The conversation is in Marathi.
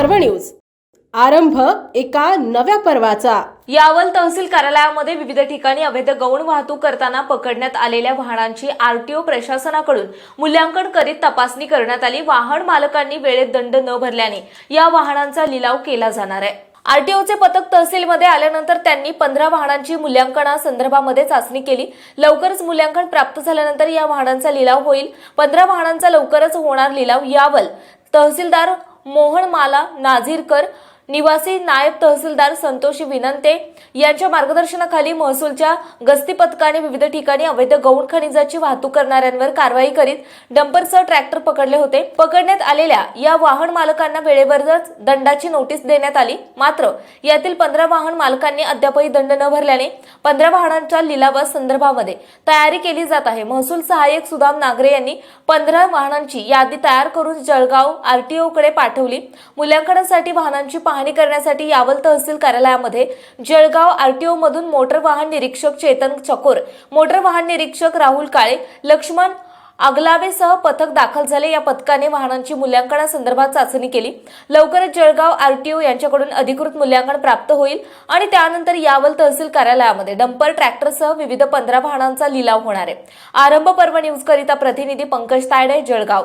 पर्व न्यूज. आरंभ एका नव्या पर्वाचा. यावल तहसील कार्यालयामध्ये विविध ठिकाणी अवैध गौण वाहतूक करताना पकडण्यात आलेल्या वाहनांची आरटीओ प्रशासनाकडून मूल्यांकन करीत तपासणी करण्यात आली. वाहन मालकांनी वेळेत दंड न भरल्याने या वाहनांचा लिलाव केला जाणार आहे. आरटीओचे पथक तहसीलमध्ये आल्यानंतर त्यांनी पंधरा वाहनांची मूल्यांकना संदर्भामध्ये चाचणी केली. लवकरच मूल्यांकन प्राप्त झाल्यानंतर या वाहनांचा लिलाव होईल. पंधरा वाहनांचा लवकरच होणार लिलाव. यावल तहसीलदार मोहनमाला नाझीरकर निवासी नायब तहसीलदार संतोषी विनंते यांच्या मार्गदर्शनाखाली महसूलच्या गस्ती पथकाने विविध ठिकाणी अवैध गौण खनिजाची वाहतूक करणाऱ्यांवर कारवाई करीत डंपरसह ट्रॅक्टर पकडले होते. पकडण्यात आलेल्या या वाहन मालकांना वेळेवरच दंडाची नोटीस देण्यात आली. मात्र यातील पंधरा वाहन मालकांनी अद्यापही दंड न भरल्याने पंधरा वाहनांच्या लिलावा संदर्भामध्ये तयारी केली जात आहे. महसूल सहाय्यक सुदाम नागरे यांनी पंधरा वाहनांची यादी तयार करून जळगाव आरटीओ कडे पाठवली. मूल्यांकनासाठी वाहनांची पाहणी करण्यासाठी यावल तहसील कार्यालयामध्ये जळगाव आरटीओ मधून मोटर वाहन निरीक्षक चेतन चकोर मोटर वाहन निरीक्षक राहुल काळे लक्ष्मण आगलावेसह पथक दाखल झाले. या पथकाने वाहनांची मूल्यांकनासंदर्भात चाचणी केली. लवकरच जळगाव आरटीओ यांच्याकडून अधिकृत मूल्यांकन प्राप्त होईल आणि त्यानंतर यावल तहसील कार्यालयामध्ये डंपर ट्रॅक्टरसह विविध पंधरा वाहनांचा लिलाव होणार आहे. आरंभ पर्व न्यूज करिता प्रतिनिधी पंकज तायडे जळगाव.